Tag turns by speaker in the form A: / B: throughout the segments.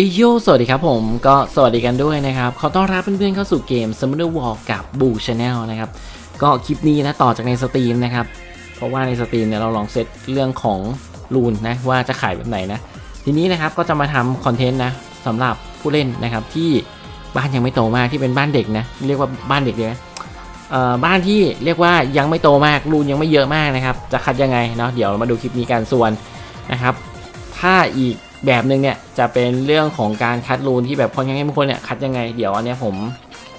A: อยโยสวัสดีครับผมก็สวัสดีกันด้วยนะครับขอต้อนรับเพื่อนๆเข้าสู่เกม Summoner War กับบูชาแนลนะครับก็คลิปนี้นะต่อจากในสตรีมนะครับเพราะว่าในสตรีมเนี่ยเราลองเซตเรื่องของรูนนะว่าจะขายแบบไหนนะทีนี้นะครับก็จะมาทำคอนเทนต์นะสำหรับผู้เล่นนะครับที่บ้านยังไม่โตมากที่เป็นบ้านเด็กนะเรียกว่าบ้านเด็กเลยนะบ้านที่เรียกว่ายังไม่โตมากรูนยังไม่เยอะมากนะครับจะคัดยังไงเนาะเดี๋ยวเรามาดูคลิปนี้กันส่วนนะครับถ้าอีก แบบหนึ่งเนี่ยจะเป็นเรื่องของการคัดรูนที่แบบคนยังให้บางคนเนี่ยคัดยังไงเดี๋ยวอันนี้ผม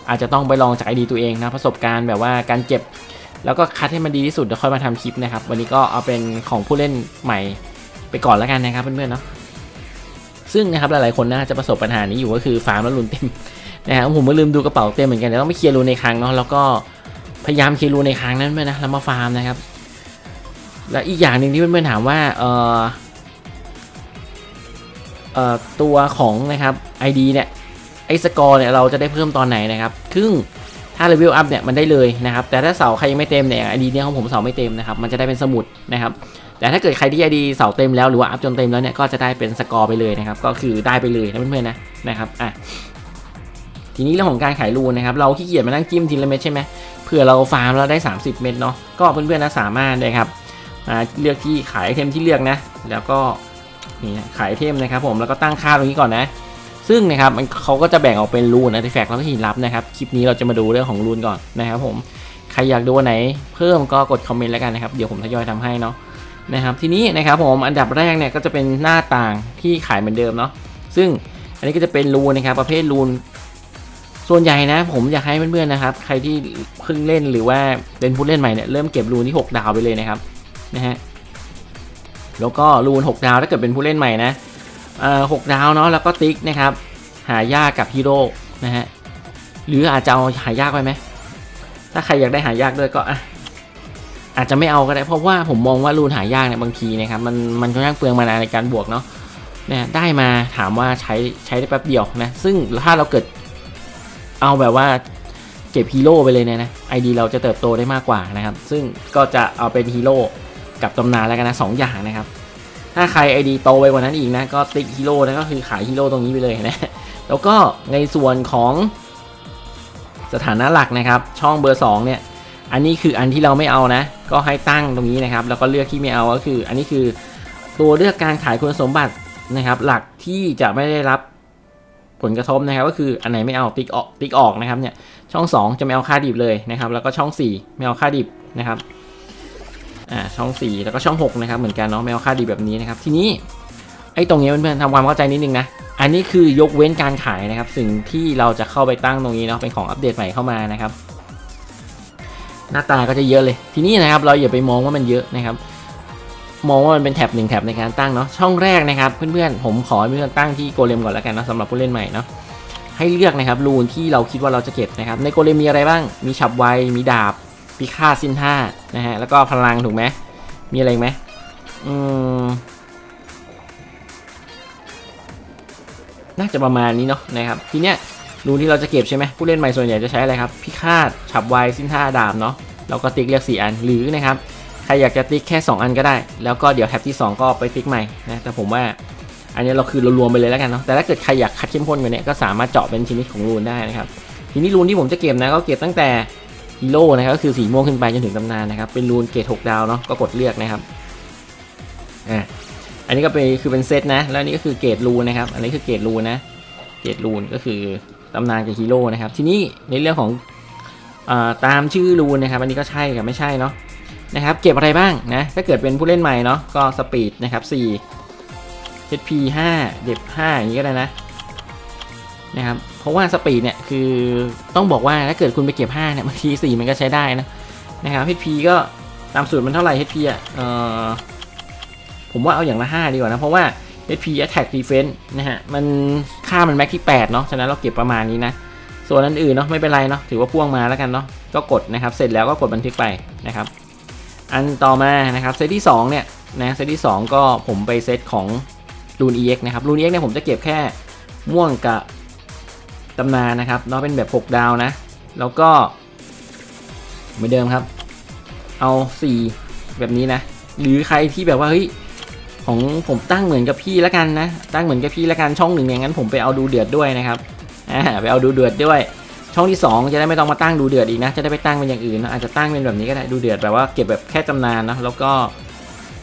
A: อาจจะต้องไปลองจากไอดีตัวเองนะประสบการณ์แบบว่าการเก็บ แล้วก็คัดให้มันดีที่สุดเดี๋ยวค่อยมาทำคลิปนะครับวันนี้ก็เอาเป็นของผู้เล่นใหม่ไปก่อนแล้วกันนะครับเพื่อนๆเนาะซึ่งนะครับหลายๆคนน่าจะประสบปัญหานี้อยู่ก็คือฟาร์มแล้วรูนเต็มนะครับผมก็ลืมดูกระเป๋าเต็มเหมือนกันเดี๋ยวต้องไปเคลียร์รูนในครั้งเนาะแล้วก็พยายามเคลียร์รูนในครั้งนั้นด้วยนะแล้วมาฟาร์มนะครับและอีกอย่างหนึ่งที่เพื่อนๆถามว่าเออ ตัวของนะครับ ID เนี่ยไอ้สกอร์เนี่ยเราจะได้เพิ่มตอนไหนนะครับซึ่งถ้าเลเวลอัพเนี่ยมันได้เลยนะครับ แต่ถ้าเสาใครยังไม่เต็มเนี่ยไอดีเนี่ยของผมเสาไม่เต็มนะครับ มันจะได้เป็นสมุดนะครับ แต่ถ้าเกิดใครที่ ID เสาเต็มแล้วหรือว่าอัพจนเต็มแล้วเนี่ยก็จะได้เป็นสกอร์ไปเลยนะครับ ก็คือได้ไปเลยนะเพื่อนๆนะนะครับอะทีนี้เรื่องของการขายรูนะครับ เราขี้เกียจมานั่งจิ้มทีละเม็ดใช่ไหมเผื่อเราฟาร์มแล้วได้ 30 เม็ดเนาะก็เพื่อนๆนะสามารถนะครับมาเลือกที่ขายไอเทมที่เลือกนะ แล้วก็ นี่ขายเทมนะครับผมแล้วก็ตั้งค่าตรงนี้ก่อนนะ ซึ่งนะครับมันเขาก็จะแบ่งออกเป็นรูนอาร์ติแฟกต์แล้วก็หินลับนะครับคลิปนี้เราจะมาดูเรื่องของรูนก่อนนะครับผมใครอยากดูไหนเพิ่มก็กดคอมเมนต์แล้วกันนะครับเดี๋ยวผมทยอยทำให้เนาะนะครับทีนี้นะครับผมอันดับแรกเนี่ยก็จะเป็นหน้าต่างที่ขายเหมือนเดิมเนาะซึ่งอันนี้ก็จะเป็นรูนนะครับประเภทรูนส่วนใหญ่นะผมอยากให้เพื่อนๆนะครับ ใครที่เพิ่งเล่นหรือว่าเป็นผู้เล่นใหม่เนี่ยเริ่มเก็บรูนที่ 6 ดาวไปเลยนะครับนะฮะ แล้วก็รูน 6 ดาวถ้าเกิดเป็นผู้เล่นใหม่นะหกดาวเนาะแล้วก็ติ๊กนะครับ หายากกับฮีโร่นะฮะหรืออาจจะเอาหายากไปไหมถ้าใครอยากได้หายากด้วยก็อะอาจจะไม่เอาก็ได้เพราะว่าผมมองว่ารูนหายากเนี่ยบางทีนะครับมันมันค่อนข้างเปลืองมานาในการบวกเนาะเนี่ยได้มาถามว่าใช้ใช้ได้แป๊บเดียวนะซึ่งถ้าเราเกิดเอาแบบว่าเก็บฮีโร่ไปเลยเนี่ยนะไอดีเราจะเติบโตได้มากกว่านะครับ ซึ่งก็จะเอาเป็นฮีโร่ กับตำนานแล้วกันนะสองอย่างนะครับ ถ้าใครไอดีโตไปกว่านั้นอีกนะ ก็ติ๊กฮีโร่นะก็คือขายฮีโร่ตรงนี้ไปเลยนะ แล้วก็ในส่วนของสถานะหลักนะครับ ช่องเบอร์ 2 เนี่ย อันนี้คืออันที่เราไม่เอานะ ก็ให้ตั้งตรงนี้นะครับ แล้วก็เลือกที่ไม่เอาก็คือ อันนี้คือตัวเลือกการขายคุณสมบัตินะครับ หลักที่จะไม่ได้รับผลกระทบนะครับ ก็คืออันไหนไม่เอาติ๊กออกติ๊กออกนะครับเนี่ยช่อง 2 จะไม่เอาค่าดิบเลยนะครับ แล้วก็ช่อง 4 ไม่เอาค่าดิบนะครับ อ่าช่อง 4 แล้วก็ช่อง 6 นะครับเหมือนกันเนาะไม่เอาค่าดีแบบนี้นะครับทีนี้ไอ้ตรงนี้เพื่อนๆทำความเข้าใจนิดนึงนะอันนี้คือยกเว้นการขายนะครับ สิ่งที่เราจะเข้าไปตั้งตรงนี้เนาะเป็นของอัปเดตใหม่เข้ามานะครับ หน้าตาก็จะเยอะเลย ทีนี้นะครับเราอย่าไปมองว่ามันเยอะนะครับ มองว่ามันเป็นแท็บหนึ่งแท็บในการตั้งเนาะช่องแรกนะครับ เพื่อนๆผมขอให้เพื่อนๆตั้งที่โกเลมก่อนแล้วกันเนาะสำหรับผู้เล่นใหม่เนาะให้เลือกนะครับรูนที่เราคิดว่าเราจะเก็บนะครับในโกเลมมีอะไรบ้าง มีฉับไวมีดาบ พิฆาตสินท่านะฮะ แล้วก็พลังถูกไหมมีอะไรไหมอืมน่าจะประมาณนี้เนาะนะครับ ทีเนี้ยรูนที่เราจะเก็บใช่ไหมผู้เล่นใหม่ส่วนใหญ่จะใช้อะไรครับ พิฆาตฉับไวสิ้นท่าดาบเนาะเราก็ติ๊กเลือก 4 อันหรือนะครับ ใครอยากจะติ๊กแค่ 2 อันก็ได้ แล้วก็เดี๋ยวแท็บที่ 2 ก็ไปติ๊กใหม่นะแต่ผมว่าอันนี้เราคือเรารวมไปเลยแล้วกันเนาะแต่ถ้าเกิดใครอยากคัดเข้มข้นกว่านี้ก็สามารถเจาะเป็นชนิดของรูนได้นะครับทีนี้รูนที่ผมจะเก็บนะก็เก็บตั้งแต่ ฮีโร่นะครับก็คือสีม่วงขึ้นไปจนถึงตำนานนะครับ เป็นรูนเกรด6ดาวเนาะก็กดเลือกนะครับอ่าอันนี้ก็เป็นคือเป็นเซตนะ แล้วนี่ก็คือเกรดรูนนะครับ อันนี้คือเกรดรูนนะเกรดรูนก็คือตำนานกับฮีโร่นะครับ ทีนี้ในเรื่องของอาตามชื่อรูนนะครับ อันนี้ก็ใช่กับไม่ใช่เนาะนะครับ เก็บอะไรบ้างนะถ้าเกิดเป็นผู้เล่นใหม่เนาะก็สปีดนะครับ4 HP 5เด็บ5อย่างนี้ก็ได้นะนะครับ เพราะว่าสปีดเนี่ยคือต้องบอกว่าถ้าเกิดคุณไปเก็บ5เนี่ยบางที4มันก็ใช้ได้นะนะครับ HP ก็ตามสูตรมันเท่าไหร่ HP อะเออผมว่าเอาอย่างละ 5 ดีกว่านะ เพราะว่า HP Attack Defense นะฮะมันค่ามันแม็กที่8เนาะฉะนั้นเราเก็บประมาณนี้นะ ส่วนอันอื่นเนาะไม่เป็นไรเนาะถือว่าพ่วงมาแล้วกันเนาะก็กดนะครับ เสร็จแล้วก็กดบันทึกไปนะครับ อันต่อมานะครับเซตที่2เนี่ยนะเซตที่ 2 ก็ผมไปเซตของรูน EX นะครับรูน EX เนี่ยผมจะเก็บแค่ม่วงกับ ตำนานนะครับเนาะเป็นแบบ 6 ดาวนะ แล้วก็เหมือนเดิมครับ เอา 4 แบบนี้นะ หรือใครที่แบบว่าเฮ้ยของผมตั้งเหมือนกับพี่แล้วกันนะ ตั้งเหมือนกับพี่แล้วกันช่องหนึ่งอย่างนั้นผมไปเอาดูเดือดด้วยนะครับอ่าไปเอาดูเดือดด้วย ช่องที่ 2 จะได้ไม่ต้องมาตั้งดูเดือดอีกนะ จะได้ไปตั้งเป็นอย่างอื่นนะอาจจะตั้งเป็นแบบนี้ก็ได้ดูเดือดแบบว่าเก็บแบบแค่จำนานนะแล้วก็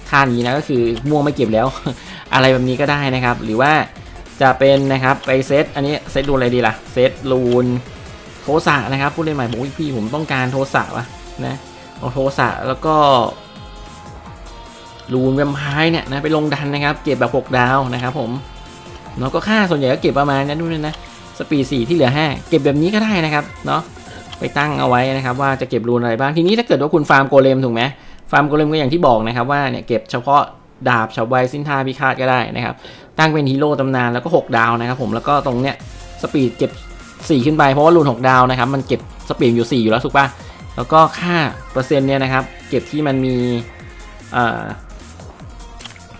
A: ท่านี้นะก็คือม่วงไม่เก็บแล้ว อะไรแบบนี้ก็ได้นะครับ หรือว่า จะเป็นนะครับไปเซตอันนี้เซตรูนอะไรดีล่ะเซตรูนโทสะนะครับผู้เล่นใหม่บอกพี่ผมต้องการโทสะวะนะเอาโทสะแล้วก็รูนแวมไพร์เนี่ยนะไปลงดันนะครับ เก็บแบบ 6 ดาวนะครับผมเนาะก็ค่าส่วนใหญ่ก็เก็บประมาณนั้นด้วยนะสปีดสี่ที่เหลือ 5 เก็บแบบนี้ก็ได้นะครับเนาะไปตั้งเอาไว้นะครับ ว่าจะเก็บรูนอะไรบ้างทีนี้ถ้าเกิดว่าคุณฟาร์มโกเลมถูกไหมฟาร์มโกเลมก็อย่างที่บอกนะครับว่าเนี่ยเก็บเฉพาะดาบชาวไวสินทาพิฆาตก็ได้นะครับ ตั้งเป็นฮีโร่ตำนานแล้วก็ 6 ดาวนะครับผมแล้วก็ตรงเนี้ยสปีดเก็บ 4 ขึ้นไปเพราะว่ารูน6 ดาวนะครับมันเก็บสปีดอยู่ 4 อยู่แล้วถูกปะแล้วก็ค่าเปอร์เซ็นต์เนี่ยนะครับเก็บที่มันมีอ่อ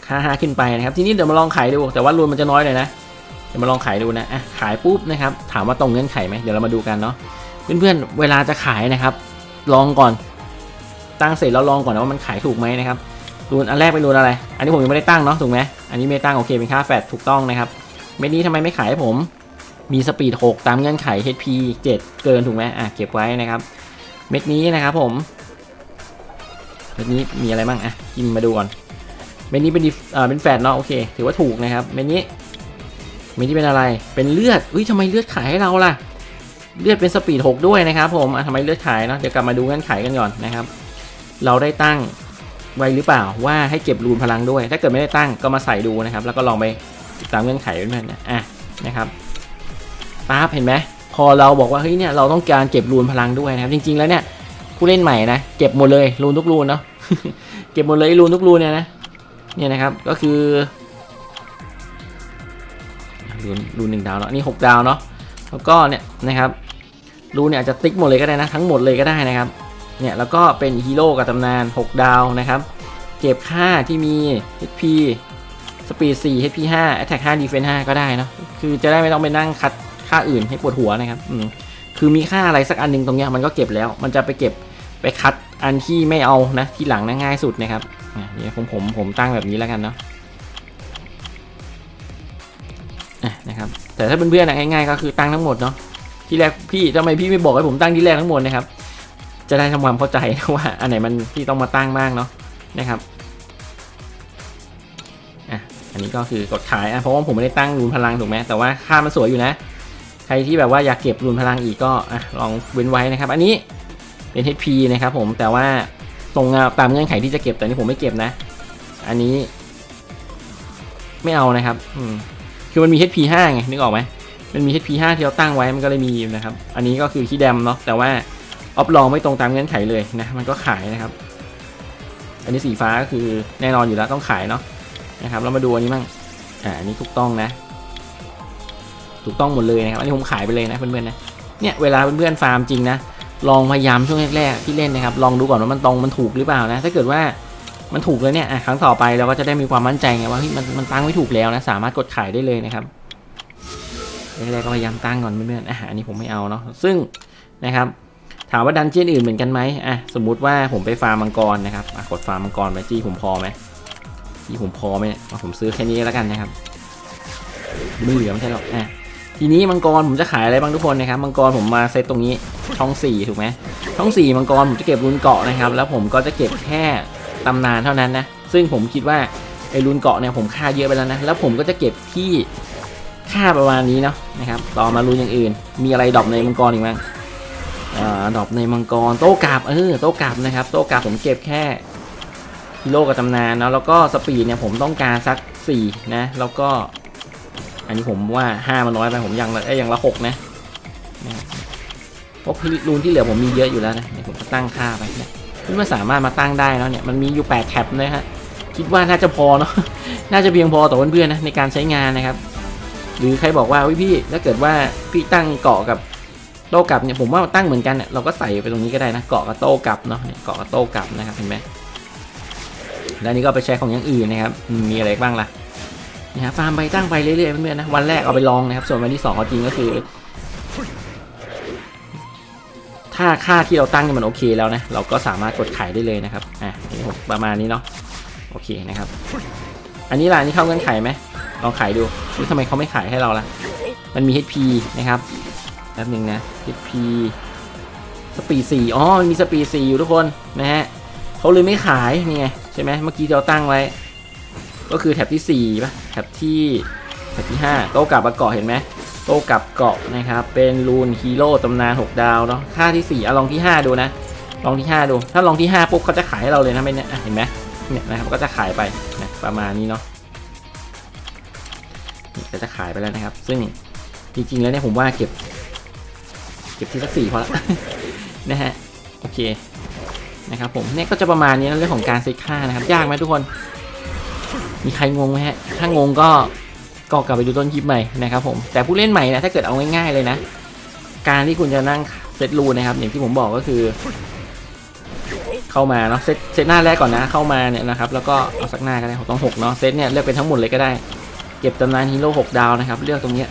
A: ค่า 5 ขึ้นไปนะครับทีนี้เดี๋ยวมาลองขายดูแต่ว่ารูนมันจะน้อยเลยนะเดี๋ยวมาลองขายดูนะอะขายปุ๊บนะครับถามว่าตรงเงื่อนไขไหมเดี๋ยวเรามาดูกันเนาะเพื่อนๆเวลาจะขายนะครับ ลองก่อนตั้งเสร็จแล้วลองก่อนนะว่ามันขายถูกไหมนะครับ รูนอันแรกเป็นรูนอะไร อันนี้ผมยังไม่ได้ตั้งเนาะถูกไหมอันนี้ไม่ตั้งโอเคเป็นค่าแฟดถูกต้องนะครับ เม็ดนี้ทำไมไม่ขายให้ผม มีสปีด 6 ตามเงื่อนไข HP 7 เกินถูกไหมอะเก็บไว้นะครับ เม็ดนี้นะครับผม เม็ดนี้มีอะไรบ้างอะกินมาดูก่อน เม็ดนี้เป็นดิอ่าเป็นแฟดเนาะโอเค ถือว่าถูกนะครับ เม็ดนี้ เม็ดที่เป็นอะไร เป็นเลือด อุ้ยทำไมเลือดขายให้เราล่ะ เลือดเป็นสปีด 6 ด้วยนะครับผมอะทำไมเลือดขายเนาะ เดี๋ยวกลับมาดูเงื่อนไขกันก่อนนะครับ เราได้ตั้ง ไว้หรือเปล่าว่าให้เก็บรูนพลังด้วย ถ้าเกิดไม่ได้ตั้งก็มาใส่ดูนะครับ แล้วก็ลองไปตามเงื่อนไขเพื่อนๆนะอะนะครับปั๊บเห็นไหมพอเราบอกว่าเฮ้ยเนี่ยเราต้องการเก็บรูนพลังด้วยนะครับ จริง ๆแล้วเนี่ยผู้เล่นใหม่นะเก็บหมดเลยรูนทุกรูนเนาะเก็บหมดเลยรูนทุกรูนเนี่ยนะเนี่ยนะครับก็คือรูนรูนหนึ่งดาวเนาะนี่หกดาวเนาะแล้วก็เนี่ยนะครับรูนเนี่ยอาจจะติ๊กหมดเลยก็ได้นะทั้งหมดเลยก็ได้นะครับ เนี่ยแล้วก็เป็นฮีโร่กับตำนาน 6 ดาวนะครับ เก็บค่าที่มี HP Speed 4 HP 5 Attack 5 Defense 5 ก็ได้นะคือจะได้ไม่ต้องไปนั่งคัดค่าอื่นให้ปวดหัวนะครับอืมคือมีค่าอะไรสักอันหนึงตรงเนี้ยมันก็เก็บแล้ว มันจะไปเก็บไปคัดอันที่ไม่เอานะที่หลังนะง่ายสุดนะครับอะนี่ผมผมผมตั้งแบบนี้แล้วกันเนาะนะครับแต่ถ้าเพื่อนๆง่ายๆก็คือตั้งทั้งหมดเนาะที่แรกพี่ทำไมพี่ไม่บอกให้ผมตั้งที่แรกทั้งหมดนะครับ จะได้ทำความเข้าใจว่าอันไหนมันที่ต้องมาตั้งบ้างเนาะนะครับอะอันนี้ก็คือกดขายอะเพราะว่าผมไม่ได้ตั้งรูนพลังถูกไหมแต่ว่าค่ามันสวยอยู่นะ ใครที่แบบว่าอยากเก็บรูนพลังอีกก็อะลองเว้นไว้นะครับ อันนี้เป็น HP นะครับผมแต่ว่าตรงตามเงื่อนไขที่จะเก็บแต่นี้ผมไม่เก็บนะ อันนี้ ไม่เอานะครับอืมคือมันมี HP 5ไงนึกออกไหมมันมี HP 5ที่เราตั้งไว้มันก็เลยมีนะครับ อันนี้ก็คือคีย์แดมเนาะแต่ว่า ออฟลองไม่ตรงตามเงื่อนไขเลยนะมันก็ขายนะครับ อันนี้สีฟ้าก็คือแน่นอนอยู่แล้วต้องขายเนาะนะครับเรามาดูอันนี้มั่งอ่าอันนี้ถูกต้องนะ ถูกต้องหมดเลยนะครับอันนี้ผมขายไปเลยนะเพื่อนๆนะเนี่ยเวลาเพื่อนๆฟาร์มจริงนะลองพยายามช่วงแรกๆที่เล่นนะครับ ลองดูก่อนว่ามันตรงมันถูกหรือเปล่านะ ถ้าเกิดว่ามันถูกแล้วเนี่ยครั้งต่อไปเราก็จะได้มีความมั่นใจไงว่ามันมันตั้งไม่ถูกแล้วนะ สามารถกดขายได้เลยนะครับแรกๆก็พยายามตั้งก่อนเพื่อนๆอะอันนี้ผมไม่เอาเนาะซึ่งนะครับ ถามว่าดันเจี้ยนอื่นเหมือนกันไหมอะสมมุติว่าผมไปฟาร์มมังกรนะครับอะกดฟาร์มมังกรไปจี้ผมพอไหมจี้ผมพอไหมผมซื้อแค่นี้แล้วกันนะครับไม่เหลือไม่ใช่หรอกอะทีนี้มังกรผมจะขายอะไรบ้างทุกคนนะครับมังกรผมมาเซตตรงนี้ช่องสี่ถูกไหมช่องสี่มังกรผมจะเก็บรุนเกาะนะครับ แล้วผมก็จะเก็บแค่ตำนานเท่านั้นนะ ซึ่งผมคิดว่าไอ้รุนเกาะเนี่ยผมค่าเยอะไปแล้วนะ แล้วผมก็จะเก็บที่ค่าประมาณนี้เนาะนะครับ ต่อมารุนอย่างอื่น มีอะไรดรอปในมังกรอีกมั้ง ดอปในมังกรโต้กราบเออโต้กราบนะครับโต้กราบผมเก็บแค่ฮีโร่กับตำนานเนาะแล้วก็สปีดเนี่ยผมต้องการสัก4นะแล้วก็ อันนี้ผมว่า 5 มันน้อยไปผมยังเอ้ยยังละ6นะนะครับเพราะรูนที่เหลือผมมีเยอะอยู่แล้วนะเนี่ยผมก็ตั้งค่าไปนี่ยคิดว่าสามารถมาตั้งได้แล้วเนี่ยมันมีอยู่ 8 แท็บเลยฮะคิดว่าน่าจะพอเนาะน่าจะเพียงพอต่อเพื่อนๆนะในการใช้งานนะครับ หรือใครบอกว่าพี่ถ้าเกิดว่าพี่ตั้งเกาะกับ โต้กลับเนี่ยผมว่าตั้งเหมือนกันเนี่ยเราก็ใส่ไปตรงนี้ก็ได้นะเกาะกับโต้กลับเนาะเนี่ยเกาะกับโต้กลับนะครับเห็นไหมแล้วนี่ก็ไปใช้ของอย่างอื่นนะครับมีอะไรบ้างล่ะนี่ฮะฟาร์มไปตั้งไปเรื่อยๆเพื่อนๆนะวันแรกเอาไปลองนะครับ ส่วนวันที่สองเอาจริงก็คือ ถ้าค่าที่เราตั้งเนี่ยมันโอเคแล้วนะเราก็สามารถกดขายได้เลยนะครับอะนี่ผมประมาณนี้เนาะโอเคนะครับ อันนี้ล่ะนี่เข้าเงื่อนไขไหมลองขายดูทำไมเขาไม่ขายให้เราล่ะ มันมี HP นะครับ ป๊บหนึงนะ HP สปีดสี่อ๋อมีสปีดสี่อยู่ทุกคนนะฮะเขาเลยไม่ขายนี่ไงใช่ไหมเมื่อกี้เราตั้งไว้ ก็คือแท็บที่สี่ป่ะแท็บที่แท็บที่ห้าโต้กลับมาเกาะเห็นไหมโต้กลับเกาะนะครับ เป็นรูนฮีโร่ตำนาน6ดาวเนาะค่าที่4อ่อะลองที่5ดูนะลองที่5ดู ถ้าลองที่5ปุ๊บเขาจะขายให้เราเลยนะไม่เนี่ยเห็นไหมเนี่ยนะครับก็จะขายไปนะประมาณนี้เนาะก็จะขายไปแล้วนะครับ ซึ่งจริงๆแล้วเนี่ยผมว่าเก็บ เก็บที่สักสี่พอละนะฮะโอเคนะครับผมเนี่ยก็จะประมาณนี้เรื่องของการเซตค่านะครับ ยากไหมทุกคน มีใครงงไหมฮะ ถ้างงก็ก็กลับไปดูต้นคลิปใหม่นะครับผมแต่ผู้เล่นใหม่นะถ้าเกิดเอาง่ายๆเลยนะ การที่คุณจะนั่งเซตรูนะครับ อย่างที่ผมบอกก็คือ เข้ามาเนาะเซตเซตหน้าแรกก่อนนะ เข้ามาเนี่ยนะครับแล้วก็เอาสักหน้าก็ได้ผมต้องหกเนาะเซตเนี่ยเลือกเป็นทั้งหมดเลยก็ได้ เก็บตำนานฮีโร่หกดาวนะครับ เลือกตรงเนี้ย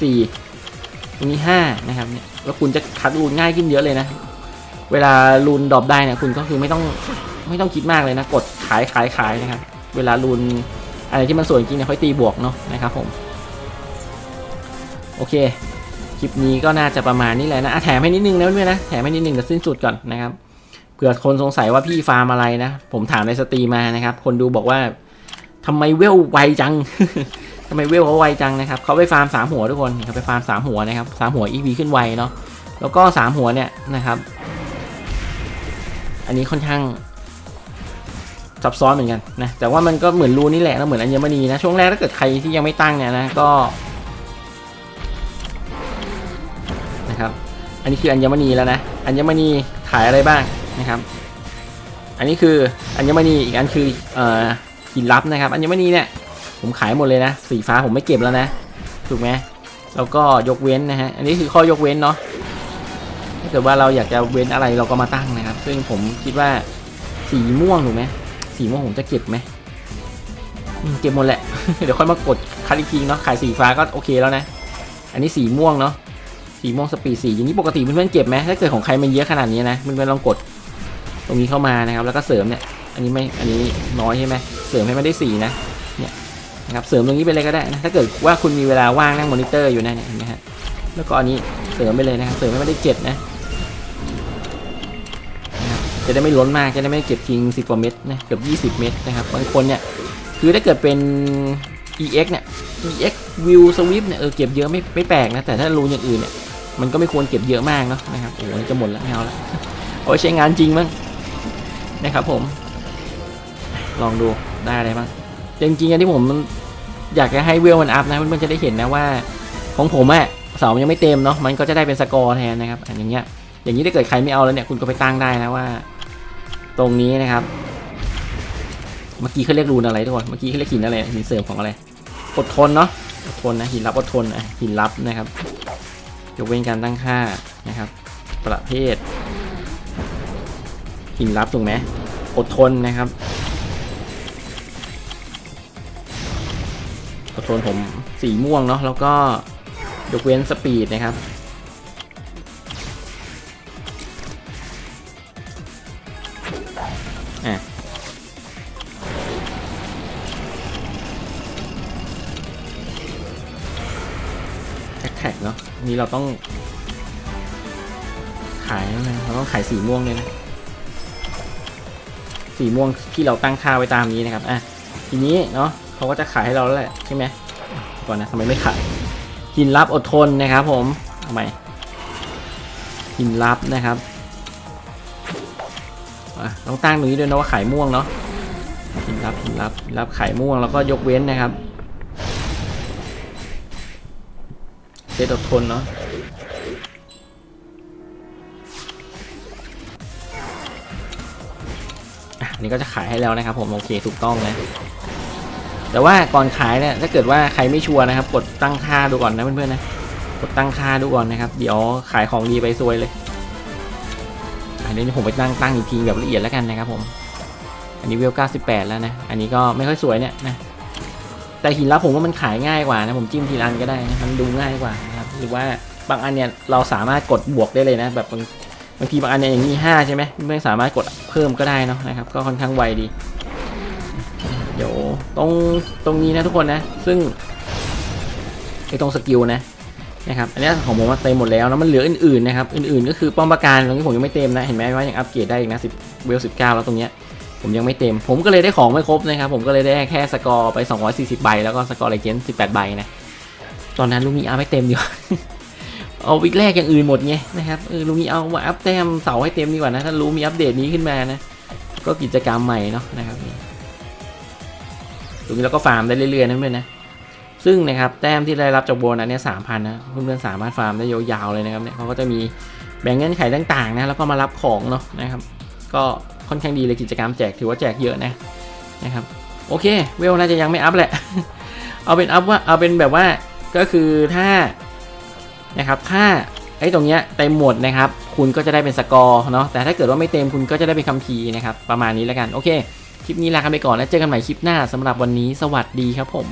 A: สี่ ตรงนี้ห้านะครับเนี่ยแล้วคุณจะคัดรูนง่ายขึ้นเยอะเลยนะ เวลารูนดรอปได้เนี่ยคุณก็คือไม่ต้องไม่ต้องคิดมากเลยนะ กดขายขายขายนะครับ เวลารุนอะไรที่มันสวยจริงเนี่ยค่อยตีบวกเนาะนะครับผม โอเค คลิปนี้ก็น่าจะประมาณนี้แหละนะะแถมให้นิดนึงนะเพื่อนนะแถมให้นิดนึงแต่สิ้นสุดก่อนนะครับเผื่อคนสงสัยว่าพี่ฟาร์มอะไรนะ ผมถามในสตรีมมานะครับ คนดูบอกว่าทำไมเวลไวจัง ทำไมเวลเขาไวจังนะครับเขาไปฟาร์มสามหัวทุกคนเขาไปฟาร์มสามหัวนะครับสามหัว EV ขึ้นไวเนาะแล้วก็สามหัวเนี่ยนะครับอันนี้ค่อนข้างซับซ้อนเหมือนกันนะแต่ว่ามันก็เหมือนรูนี่แหละนะเหมือนอัญมณีนะช่วงแรกถ้าเกิดใครที่ยังไม่ตั้งเนี่ยนะก็นะครับอันนี้คืออัญมณีแล้วนะอัญมณีขายอะไรบ้างนะครับ อันนี้คืออัญมณีอีกอันคือเอ่อหินลับนะครับอัญมณีเนี่ย ผมขายหมดเลยนะ สีฟ้าผมไม่เก็บแล้วนะ ถูกไหมแล้วก็ยกเว้นนะฮะ อันนี้คือข้อยกเว้นเนาะ ถ้าเกิดว่าเราอยากจะเว้นอะไรเราก็มาตั้งนะครับ ซึ่งผมคิดว่าสีม่วงถูกไหมสีม่วงผมจะเก็บไหมเก็บหมดแหละ เดี๋ยวค่อยมากดคัดอีกทีเนาะ ขายสีฟ้าก็โอเคแล้วนะ อันนี้สีม่วงเนาะ สีม่วงสปีดสีอย่างนี้ปกติเพื่อนๆเก็บไหมถ้าเกิดของใครมันเยอะขนาดนี้นะเพื่อนๆลองกดตรงนี้เข้ามานะครับ แล้วก็เสริมเนี่ย อันนี้ไม่ อันนี้น้อยใช่ไหมเสริมให้มันได้สีนะ เนี่ย นะครับเสริมตรงนี้ไปเลยก็ได้นะถ้าเกิดว่าคุณมีเวลาว่างนั่งมอนิเตอร์อยู่นะเนี่ยเห็นไหมฮะแล้วก็อันนี้เสริมไปเลยนะครับเสริมให้มันได้เจ็ดนะจะได้ไม่ล้นมากจะได้ไม่เก็บทิ้ง10กว่าเม็ดนะเกือบ20 เม็ดนะครับบางคนเนี่ยคือถ้าเกิดเป็น EX เนี่ย EX View Swift เนี่ยเออเก็บเยอะไม่ไม่แปลกนะแต่ถ้ารูนอย่างอื่นเนี่ยมันก็ไม่ควรเก็บเยอะมากเนาะนะครับโอ้โหจะหมดแล้วไม่เอาละเอาไว้ใช้งานจริงมั้งนะครับผม ลองดูได้อะไรบ้าง จริงๆอันที่ผมอยากจะให้เวลมันอัพนะมันจะได้เห็นนะว่า ของผมอะเสายังไม่เต็มเนาะมันก็จะได้เป็นสกอร์แทนนะครับอย่างเงี้ยอย่างนี้ถ้าเกิดใครไม่เอาแล้วเนี่ยคุณก็ไปตั้งได้นะว่า ตรงนี้นะครับ เมื่อกี้เขาเรียกรูนอะไรทุกคนเมื่อกี้เขาเรียกหินอะไรหินเสริมของอะไรอดทนเนาะอดทนนะหินลับอดทนอะหินลับนะครับยกเว้นการตั้งค่านะครับ ประเภทหินลับถูกไหมอดทนนะครับ อดทนผมสีม่วงเนาะแล้วก็ยกเว้นสปีดนะครับแท็กเนาะนี่เราต้อง ขายนะเราต้องขายสีม่วงเลยนะสีม่วงที่เราตั้งค่าไว้ตามนี้นะครับอะทีนี้เนาะ เขาก็จะขายให้เราแล้วแหละใช่ไหมก่อนนะทำไมไม่ขายหินลับอดทนนะครับ ผมทำไมหินลับนะครับต้องตั้งตรงนี้ด้วยนะว่าขายม่วงเนาะหินรับหินรับหินรับขายม่วงแล้วก็ยกเว้นนะครับเซตอดทนเนาะอันนี่ก็จะขายให้แล้วนะครับผมโอเคถูกต้องนะ แต่ว่าก่อนขายเนี่ยถ้าเกิดว่าใครไม่ชัวร์นะครับ กดตั้งค่าดูก่อนนะเพื่อนๆนะกดตั้งค่าดูก่อนนะครับ เดี๋ยวขายของดีไปซวยเลยอันนี้ผมไปตั้งตั้งอีกทีแบบละเอียดแล้วกันนะครับ ผม อันนี้เวล 98 แล้วนะ อันนี้ก็ไม่ค่อยสวยเนี่ยนะแต่หินลับผมว่ามันขายง่ายกว่านะผมจิ้มทีละอันก็ได้นะมันดูง่ายกว่านะครับหรือว่าบางอันเนี่ยเราสามารถกดบวกได้เลยนะ แบบบางบางทีบางอันเนี่ยอย่างนี้5ใช่ไหมไม่สามารถกดเพิ่มก็ได้เนาะนะครับ ก็ค่อนข้างไวดี เดี๋ยวตรงตรงนี้นะทุกคนนะ ซึ่งไอตรงสกิลนะนะครับอันนี้ของผมมาเต็มหมดแล้วแล้วมันเหลืออื่นๆนะครับอื่นๆก็คือป้อมปราการตรงนี้ผมยังไม่เต็มนะเห็นไหมว่ายังอัปเกรดได้อีกนะ10เวล19แล้วตรงเนี้ยผมยังไม่เต็ม ผมก็เลยได้ของไม่ครบนะครับผมก็เลยได้แค่สกอร์ไป 240 ใบ แล้วก็สกอร์เลเจนด์18ใบนะตอนนั้นลูกนี้อัพไม่เต็มดีกว่าเอาวิกแรกอย่างอื่นหมดไงนะครับเออลูกนี้เอามาอัพแต้มเสาให้เต็มดีกว่านะถ้ารู้มีอัปเดตนี้ขึ้นมานะก็กิจกรรมใหม่เนาะนะครับนี่ ตรงนี้เราก็ฟาร์มได้เรื่อยๆนะเพื่อนนะซึ่งนะครับแต้มที่ได้รับจากโบนัสเนี่ยสามพันนะเพื่อนๆสามารถฟาร์มได้ยาวๆเลยนะครับเนี่ยเขาก็จะมีแบ่งเงื่อนไขต่างๆนะแล้วก็มารับของเนาะนะครับ ก็ค่อนข้างดีเลยกิจกรรมแจกถือว่าแจกเยอะนะนะครับโอเคเวลน่าจะยังไม่อัพแหละ เอาเป็นอัพว่าเอาเป็นแบบว่าก็คือถ้านะครับถ้าไอ้ตรงเนี้ยเต็มหมดนะครับ คุณก็จะได้เป็นสกอร์เนาะแต่ถ้าเกิดว่าไม่เต็มคุณก็จะได้เป็นคัมภีร์นะครับ ประมาณนี้แล้วกัน โอเค คลิปนี้ลากันไปก่อนแล้วเจอกันใหม่คลิปหน้าสำหรับวันนี้สวัสดีครับผม